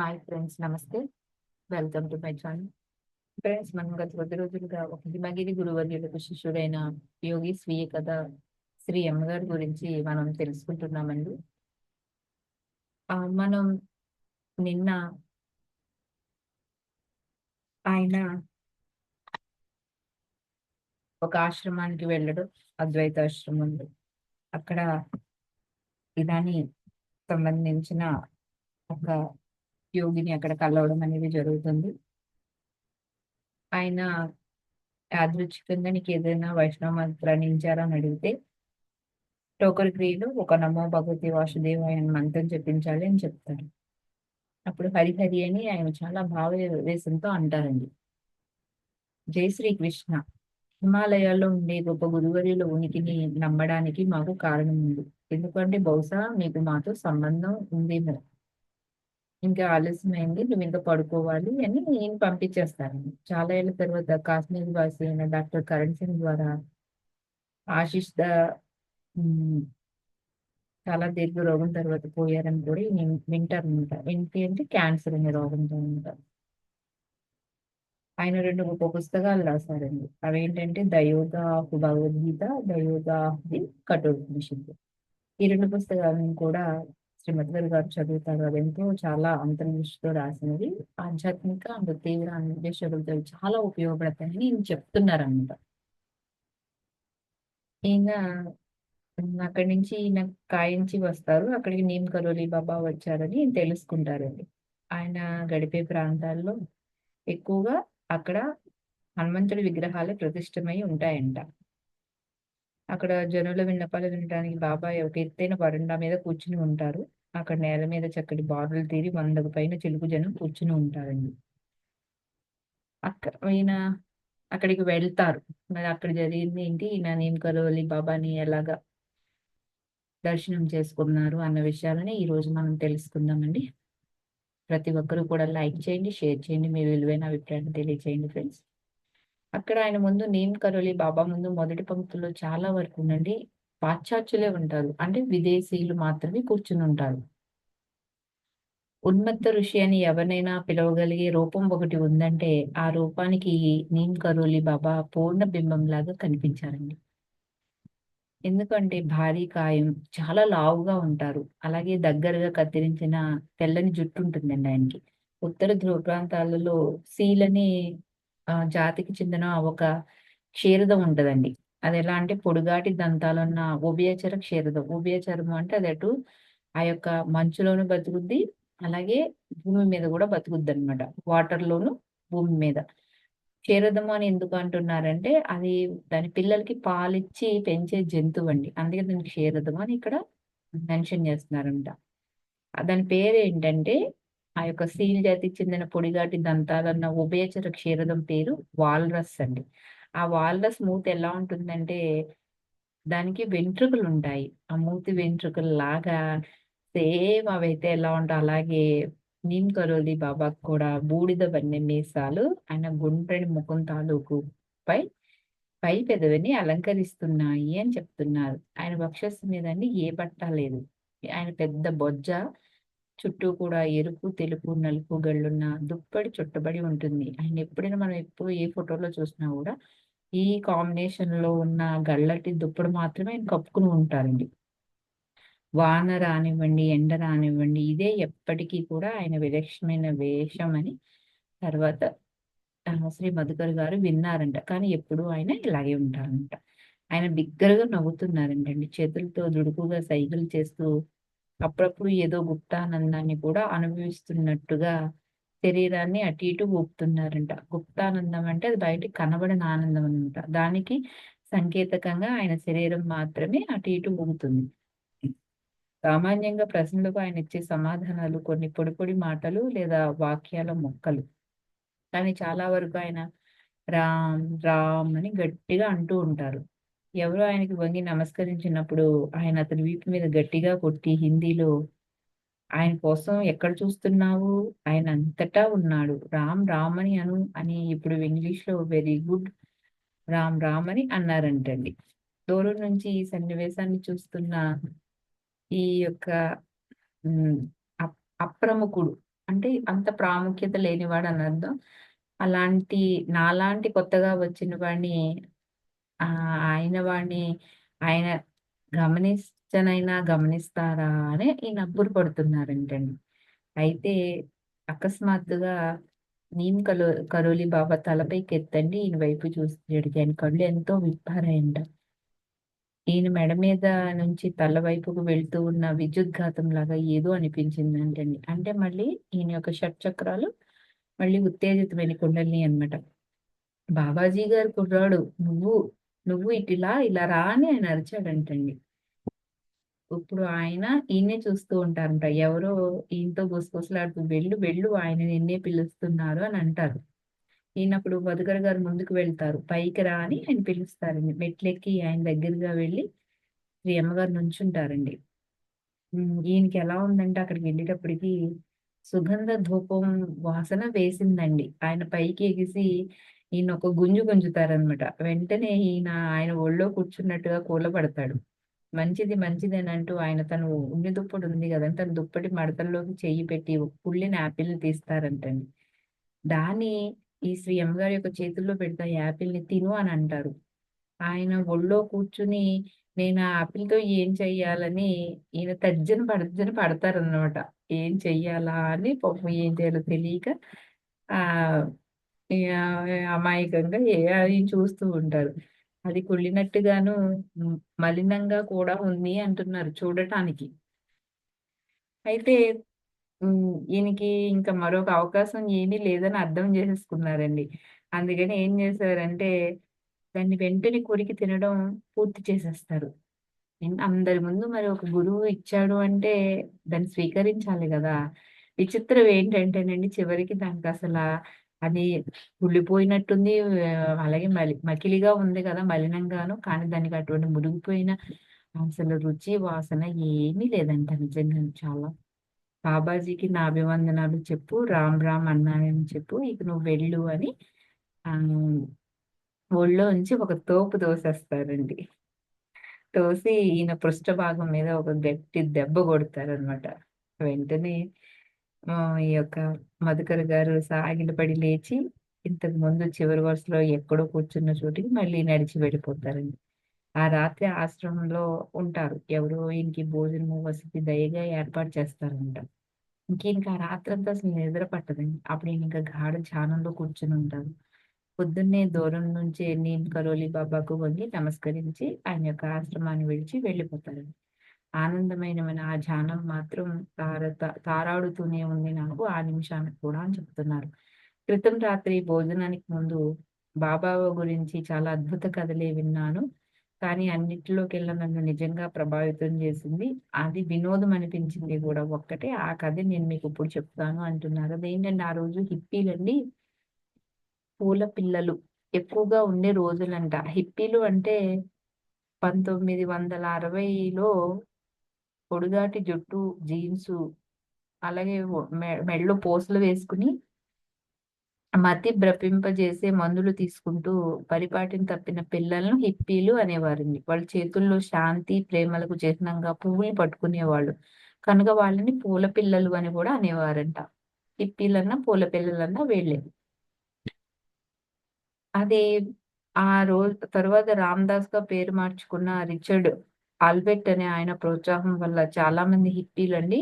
Hi friends నమస్తే welcome to my channel friends మనం గత కొద్ది రోజులుగా ఒక హిమగిరి గురువర్యులకు శిష్యుడైన యోగి స్వీయ కథ శ్రీ అమ్మగారి గారి గురించి మనం తెలుసుకుంటున్నామండి. ఆ, మనం నిన్న ఆయన ఒక ఆశ్రమానికి వెళ్ళడం అద్వైత ఆశ్రమంలో అక్కడ ఇదాని సంబంధించిన ఒక యోగిని అక్కడ కలవడం అనేది జరుగుతుంది. ఆయన యాదృచ్ఛికంగా నీకు ఏదైనా వైష్ణవ మంత్రాన్ని ఇచ్చారని అని అడిగితే టోకర్ క్రియలు ఒక నమో భగవతి వాసుదేవ అని మంత్రం చెప్పించాలి అని చెప్తారు. అప్పుడు హరిహరి అని ఆయన చాలా భావవేశంతో అంటారండి. జై శ్రీకృష్ణ హిమాలయాల్లో ఉండే గొప్ప గురువర్యుల ఉనికిని నమ్మడానికి మాకు కారణం ఉంది ఎందుకంటే బహుశా మీకు మాతో సంబంధం ఉందేమో. ఇంకా ఆలస్యమైంది నువ్వు ఇంకా పడుకోవాలి అని నేను పంపించేస్తాను. చాలా ఏళ్ళ తర్వాత కాశ్మీర్ వాసి అయిన డాక్టర్ కరణ్ సింగ్ ద్వారా ఆశిష్ ద చాలా దీర్ఘ రోగం తర్వాత పోయారని కూడా నేను వింటారనమాట. ఏంటి అంటే క్యాన్సర్ అనే రోగంతో ఉంటారు ఆయన రెండు గొప్ప పుస్తకాలు రాశారండి. అవేంటంటే the yoga of Bhagavadgita the yoga of the Kathopanishad. ఈ రెండు పుస్తకాలను కూడా శ్రీమతి గారు చదువుతారు అది ఎంతో చాలా అంతర్దృష్టితో రాసినది. ఆధ్యాత్మిక అండ్ తీవ్ర అన్వేషకులతో చాలా ఉపయోగపడతాయని నేను చెప్తున్నారన్నమాట. ఈయన అక్కడి నుంచి ఈయన కాయించి వస్తారు. అక్కడికి నీమ్ కరోలి బాబా వచ్చారని తెలుసుకుంటారండి. ఆయన గడిపే ప్రాంతాల్లో ఎక్కువగా అక్కడ హనుమంతుడి విగ్రహాలే ప్రతిష్టమై ఉంటాయంట. అక్కడ జనుల విన్నపాలు వినడానికి బాబాయ్ ఒక ఎత్తైన వరండా మీద కూర్చుని ఉంటారు. అక్కడ నేల మీద చక్కటి బారులు తీరి వందకు పైన చిలుకు జనం కూర్చుని ఉంటారండి. అక్కడ ఈయన అక్కడికి వెళ్తారు. మరి అక్కడ జరిగింది ఏంటి? ఈయన నేమ్ కరోలి బాబాని ఎలాగా దర్శనం చేసుకున్నారు అన్న విషయాలని ఈ రోజు మనం తెలుసుకుందామండి. ప్రతి ఒక్కరూ కూడా లైక్ చేయండి షేర్ చేయండి మీ విలువైన అభిప్రాయాన్ని తెలియచేయండి ఫ్రెండ్స్. అక్కడ ఆయన ముందు నీమ్ కరోలి బాబా ముందు మొదటి పంక్తుల్లో చాలా వరకు నుండి పాశ్చాత్యులే ఉంటారు. అంటే విదేశీయులు మాత్రమే కూర్చుని ఉంటారు. ఉన్మత్త ఋషి అని ఎవరినైనా పిలవగలిగే రూపం ఒకటి ఉందంటే ఆ రూపానికి నీమ్ కరోలి బాబా పూర్ణ బింబం లాగా కనిపించారండి. ఎందుకంటే భారీ కాయం చాలా లావుగా ఉంటారు. అలాగే దగ్గరగా కత్తిరించిన తెల్లని జుట్టు ఉంటుందండి ఆయనకి. ఉత్తర ధ్రువ ప్రాంతాలలో సీలని జాతికి చెందిన ఒక క్షీరదం ఉంటదండి. అది ఎలా అంటే పొడుగాటి దంతాలున్న ఉభయచర క్షీరదం. ఉభయచరము అంటే అది అటు ఆ యొక్క మంచులోను బతుకుద్ది అలాగే భూమి మీద కూడా బతుకుద్ది అనమాట వాటర్ లోను భూమి మీద. క్షీరదము అని ఎందుకు అంటున్నారంటే అది దాని పిల్లలకి పాలిచ్చి పెంచే జంతువు అండి అందుకే దాని క్షీరదము అని ఇక్కడ మెన్షన్ చేస్తున్నారంట. దాని పేరు ఏంటంటే ఆ యొక్క సీల్ జాతికి చెందిన పొడిగాటి దంతాలన్న ఉభయచర క్షీరదం పేరు వాల్రస్ అండి. ఆ వాల్రస్ మూతి ఎలా ఉంటుందంటే దానికి వెంట్రుకలు ఉంటాయి. ఆ మూతి వెంట్రుకలు లాగా సేమ్ అవైతే ఎలా ఉంటాయి అలాగే నీమ్ కరోలి బాబాకు కూడా బూడిద వన్నె మీసాలు ఆయన గుండ్రని ముఖం తాలూకు పై పై పెదవిని అలంకరిస్తున్నాయి అని చెప్తున్నారు. ఆయన వక్షస్సు మీద అండి ఏ బట్ట లేదు. ఆయన పెద్ద బొజ్జ చుట్టూ కూడా ఎరుపు తెలుపు నలుపు గళ్ళున్న దుప్పటి చుట్టబడి ఉంటుంది. ఆయన ఎప్పుడైనా మనం ఎప్పుడు ఏ ఫోటోలో చూసినా కూడా ఈ కాంబినేషన్లో ఉన్న గళ్ళటి దుప్పటి మాత్రమే ఆయన కప్పుకుని ఉంటారండి. వాన రానివ్వండి ఎండ రానివ్వండి ఇదే ఎప్పటికీ కూడా ఆయన విలక్షణమైన వేషం అని తర్వాత శ్రీ మధుకర్ గారు విన్నారంట. కానీ ఎప్పుడు ఆయన ఇలాగే ఉంటారంట. ఆయన బిగ్గరగా నవ్వుతున్నారంటండి. చేతులతో దుడుకుగా సైగలు చేస్తూ అప్పుడప్పుడు ఏదో గుప్తానందాన్ని కూడా అనుభవిస్తున్నట్టుగా శరీరాన్ని అటు ఇటు ఊపుతున్నారంట. గుప్తానందం అంటే అది బయటికి కనబడిన ఆనందం అనమాట దానికి సంకేతకంగా ఆయన శరీరం మాత్రమే అటు ఇటు ఊపుతుంది. సామాన్యంగా ప్రశ్నలకు ఆయన ఇచ్చే సమాధానాలు కొన్ని పొడి పొడి మాటలు లేదా వాక్యాల మొక్కలు. కానీ చాలా వరకు ఆయన రామ్ రామ్ అని గట్టిగా అంటూ ఉంటారు. ఎవరో ఆయనకి వంగి నమస్కరించినప్పుడు ఆయన అతని వీపు మీద గట్టిగా కొట్టి హిందీలో ఆయన కోసం ఎక్కడ చూస్తున్నావు? ఆయన అంతటా ఉన్నాడు. రామ్ రామ్ అని అను అని ఇప్పుడు ఇంగ్లీష్లో వెరీ గుడ్ రామ్ రామ్ అని అన్నారంటండి. దూరం నుంచి ఈ సన్నివేశాన్ని చూస్తున్న ఈ యొక్క అప్- అప్రముఖుడు అంటే అంత ప్రాముఖ్యత లేనివాడు అని అర్థం. అలాంటి నాలాంటి కొత్తగా వచ్చిన వాడిని ఆ ఆయన వాడిని ఆయన గమనించనైనా గమనిస్తారా అని ఈయన పడుతున్నారంటండి. అయితే అకస్మాత్తుగా నీమ్ కలో కరోలి బాబా తలపైకెత్తండి ఈయన వైపు చూసాడు. ఆయన కళ్ళు ఎంతో విప్పారాయంట. ఈయన మెడ మీద నుంచి తల వైపుకు వెళ్తూ ఉన్న విద్యుద్ఘాతంలాగా ఏదో అనిపించిందంటండి. అంటే మళ్ళీ ఈయన యొక్క షట్‌చక్రాలు మళ్ళీ ఉత్తేజితమైన కుండలిని అన్నమాట. బాబాజీ గారు కుర్రాడు నువ్వు, నువ్వు ఇటులా ఇలా రా అని ఆయన అరిచాడంటండి. ఇప్పుడు ఆయన ఈయనే చూస్తూ ఉంటారంట. ఎవరో ఈయనతో గుసగుసలాడుతూ వెళ్ళు, వెళ్ళు ఆయన నిన్నే పిలుస్తున్నారు అని అంటారు. ఈయనప్పుడు మధుకర్ గారు ముందుకు వెళ్తారు. పైకి రా అని ఆయన పిలుస్తారండి. మెట్లెక్కి ఆయన దగ్గరగా వెళ్ళి శ్రీ అమ్మగారు నుంచుంటారండి. ఈయనకి ఎలా ఉందంటే అక్కడికి వెళ్ళేటప్పటికి సుగంధ ధూపం వాసన వేసిందండి. ఆయన పైకి ఎగిసి ఈయన ఒక గుంజు గుంజుతారనమాట. వెంటనే ఈయన ఆయన ఒళ్ళో కూర్చున్నట్టుగా కూలబడతాడు. మంచిది మంచిది అని అంటూ ఆయన తను ఉన్ని దుప్పటి ఉంది కదండి తన దుప్పటి మడతల్లోకి చెయ్యి పెట్టి కుళ్ళిన యాపిల్‌ని తీస్తారంటండి. దాన్ని ఈ శ్రీ అమ్మగారి యొక్క చేతుల్లో పెడితే ఆ యాపిల్‌ని తిను అని అంటారు. ఆయన ఒళ్ళో కూర్చుని నేను ఆ యాపిల్‌తో ఏం చెయ్యాలని ఈయన తర్జన పడజన పడతారనమాట. ఏం చెయ్యాలా అని పాపం ఏం చేయాలో తెలియక ఆ అమాయకంగా ఏ చూస్తూ ఉంటారు. అది కుళ్ళినట్టుగాను హ్మ్, మలినంగా కూడా ఉంది అంటున్నారు చూడటానికి. అయితే హ్మ్. ఈయనకి ఇంకా మరొక అవకాశం ఏమీ లేదని అర్థం చేసేసుకున్నారండి. అందుకని ఏం చేశారంటే, దాన్ని వెంటనే కొరికి తినడం పూర్తి చేసేస్తారు. అందరి ముందు మరి ఒక గురువు ఇచ్చాడు అంటే దాన్ని స్వీకరించాలి గదా! విచిత్రం ఏంటంటేనండి చివరికి దానికసల అది కుళ్ళిపోయినట్టుంది. ఆహ్, అలాగే మలి మకిలిగా ఉంది కదా! మలినంగాను. కానీ దానికి అటువంటి మురిగిపోయిన అసలు రుచి, వాసన ఏమీ లేదంట నిజంగానే చాలా. బాబాజీకి నా అభివందనాలు చెప్పు. రామ్ రామ్ అన్నానని చెప్పు. ఇక నువ్వు వెళ్ళు అని ఆహ్, ఒళ్ళోంచి ఒక తోపు తోసేస్తారండి. తోసి ఈయన పృష్ఠ భాగం మీద ఒక గట్టి దెబ్బ కొడతారనమాట. వెంటనే ఈ యొక్క మధుకర్ గారు సాగిలపడి లేచి ఇంతకు ముందు చివరి వరుసలో ఎక్కడో కూర్చున్న చోటికి మళ్ళీ నడిచి వెళ్ళిపోతారండి. ఆ రాత్రి ఆశ్రమంలో ఉంటారు. ఎవరో ఈయనకి భోజనము, వసతి దయగా ఏర్పాటు చేస్తారంట. ఇంకింక ఆ రాత్రంతా అసలు నిద్ర పట్టదండి. అప్పుడు ఇంకా గాఢ ధ్యానంలో కూర్చొనుంటారు. పొద్దున్నే దూరం నుంచి నీమ్ కరోలి బాబాకు వంగి నమస్కరించి ఆయన యొక్క ఆశ్రమాన్ని విడిచి వెళ్ళిపోతారండి. ఆనందమైనమైన ఆ ధ్యానం మాత్రం తారత తారాడుతూనే ఉంది నాకు ఆ నిమిషానికి కూడా అని చెప్తున్నారు. క్రితం రాత్రి భోజనానికి ముందు బాబా గురించి చాలా అద్భుత కథలే విన్నాను. కానీ అన్నిటిలోకెల్లా నన్ను నిజంగా ప్రభావితం చేసింది. అది వినోదం అనిపించింది కూడా ఒక్కటే. ఆ కథ నేను మీకు ఇప్పుడు చెప్తాను అంటున్నారు. అదేంటంటే ఆ రోజు హిప్పీలండి పూల పిల్లలు ఎక్కువగా ఉండే రోజులంట. హిప్పీలు అంటే 1960లో పొడుగాటి జుట్టు, జీన్సు అలాగే మె మెడలో పూసలు వేసుకుని మతి భ్రపింపజేసే మందులు తీసుకుంటూ పరిపాటిని తప్పిన పిల్లలను హిప్పీలు అనేవారండి. వాళ్ళ చేతుల్లో శాంతి, ప్రేమలకు చిహ్నంగా పువ్వులు పట్టుకునేవాళ్ళు. కనుక వాళ్ళని పూల పిల్లలు అని కూడా అనేవారంట. హిప్పీలన్నా, పూల పిల్లలన్నా వెళ్ళేది అది ఆ రోజు తర్వాత తరువాత రామదాస్‌గా పేరు మార్చుకున్న రిచర్డ్ ఆల్బర్ట్ అనే ఆయన ప్రోత్సాహం వల్ల చాలా మంది హిప్పీలండి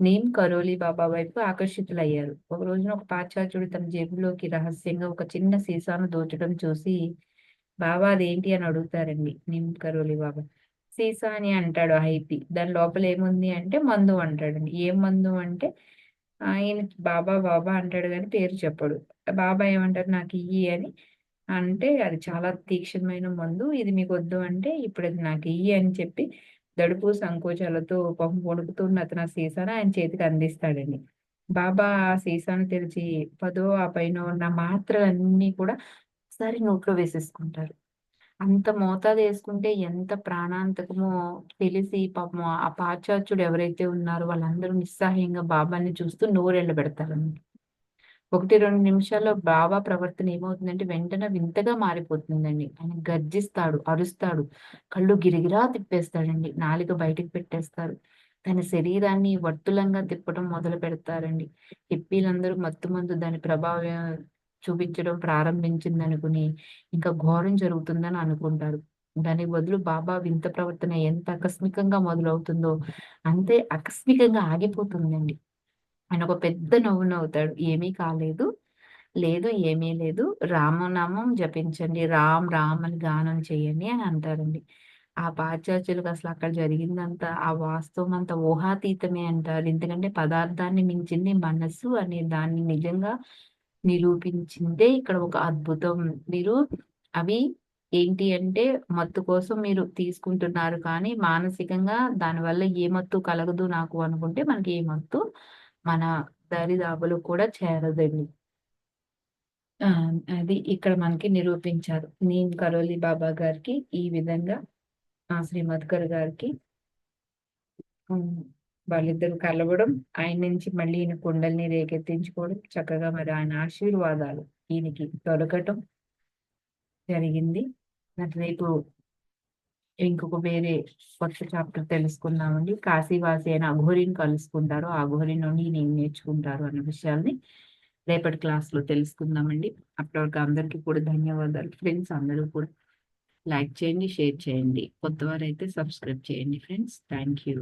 నీమ్ కరోలి బాబా వైపు ఆకర్షితులయ్యారు. ఒక రోజున ఒక పాశ్చాత్యుడు తన జేబులోకి రహస్యంగా ఒక చిన్న సీసాను దోచడం చూసి, బాబా అదేంటి అని అడుగుతారండి నీమ్ కరోలి బాబా. సీసా అని అంటాడు ఆ దాని లోపల ఏముంది అంటే మందు అంటాడండి. ఏం మందు అంటే ఆయన బాబా బాబా అంటాడు కానీ పేరు చెప్పడు. బాబా ఏమంటారు నాకు ఇయ్యి అని అంటే అది చాలా తీక్షణమైన మందు. ఇది మీకొద్దు అంటే ఇప్పుడు ఇది నాకు ఇయ్యి అని చెప్పి దడుపు సంకోచాలతో పొహం వణుకుతున్న అతను ఆ సీసాను ఆయన చేతికి అందిస్తాడండి. బాబా ఆ సీసాను తెరిచి పదో ఆ పైన ఉన్న మాత్రలన్నీ కూడా ఒకసారి నోట్లో వేసేసుకుంటారు. అంత మోతాదు వేసుకుంటే ఎంత ప్రాణాంతకమో తెలిసి పాపం ఆ పాశ్చాత్యుడు ఎవరైతే ఉన్నారో వాళ్ళందరూ నిస్సహాయంగా బాబాని చూస్తూ నోరెళ్ళబెడతారన్నమాట. 1, 2 నిమిషాల్లో బాబా ప్రవర్తన ఏమవుతుందంటే వెంటనే వింతగా మారిపోతుందండి. ఆయన గర్జిస్తాడు, అరుస్తాడు, కళ్ళు గిరిగిరా తిప్పేస్తాడండి. నాలుక బయటకు పెట్టేస్తారు. తన శరీరాన్ని వర్తులంగా తిప్పడం మొదలు పెడతారండి హిప్పీలందరూ మత్తు మందు దాని ప్రభావం చూపించడం ప్రారంభించింది అనుకుని ఇంకా ఘోరం జరుగుతుందని అనుకుంటారు దానికి బదులు బాబా వింత ప్రవర్తన ఎంత ఆకస్మికంగా మొదలవుతుందో అంతే ఆకస్మికంగా ఆగిపోతుందండి ఆయన ఒక పెద్ద నవ్వు నవ్వుతాడు ఏమీ కాలేదు. లేదు ఏమీ లేదు. రామనామం జపించండి. రామ్ రామ్ అని గానం చేయండి అని అంటారండి. ఆ పాశ్చాత్యులకు అసలు అక్కడ జరిగిందంతా ఆ వాస్తవం అంతా ఊహాతీతమే అంటారు. ఎందుకంటే పదార్థాన్ని మించింది మనస్సు అనే దాన్ని నిజంగా నిరూపించిందే ఇక్కడ ఒక అద్భుతం. మీరు అవి ఏంటి అంటే మత్తు కోసం మీరు తీసుకుంటున్నారు కానీ మానసికంగా దానివల్ల ఏ మత్తు కలగదు నాకు అనుకుంటే మనకి ఏ మత్తు మన దరిదాపులు కూడా చేరదండి. ఆ అది ఇక్కడ మనకి నిరూపించారు. నీమ్ కరోలి బాబా గారికి ఈ విధంగా ఆ శ్రీమద్కర్ గారికి వాళ్ళిద్దరు కలవడం ఆయన నుంచి మళ్ళీ ఈయన కుండల్ని రేకెత్తించుకోవడం చక్కగా మరి ఆయన ఆశీర్వాదాలు ఈయనకి దొరకటం జరిగింది. మరి రేపు ఇంకొక వేరే కొత్త చాప్టర్ తెలుసుకుందామండి. కాశీవాసి అయిన అఘోరిని కలుసుకుంటారు. ఆ అఘోరి నుండి నేను నేర్చుకుంటారు అన్న విషయాల్ని రేపటి క్లాస్లో తెలుసుకుందామండి. అప్పటివరకు అందరికీ కూడా ధన్యవాదాలు. ఫ్రెండ్స్ అందరూ కూడా లైక్ చేయండి షేర్ చేయండి. కొత్తవారైతే సబ్స్క్రైబ్ చేయండి ఫ్రెండ్స్ థ్యాంక్ యూ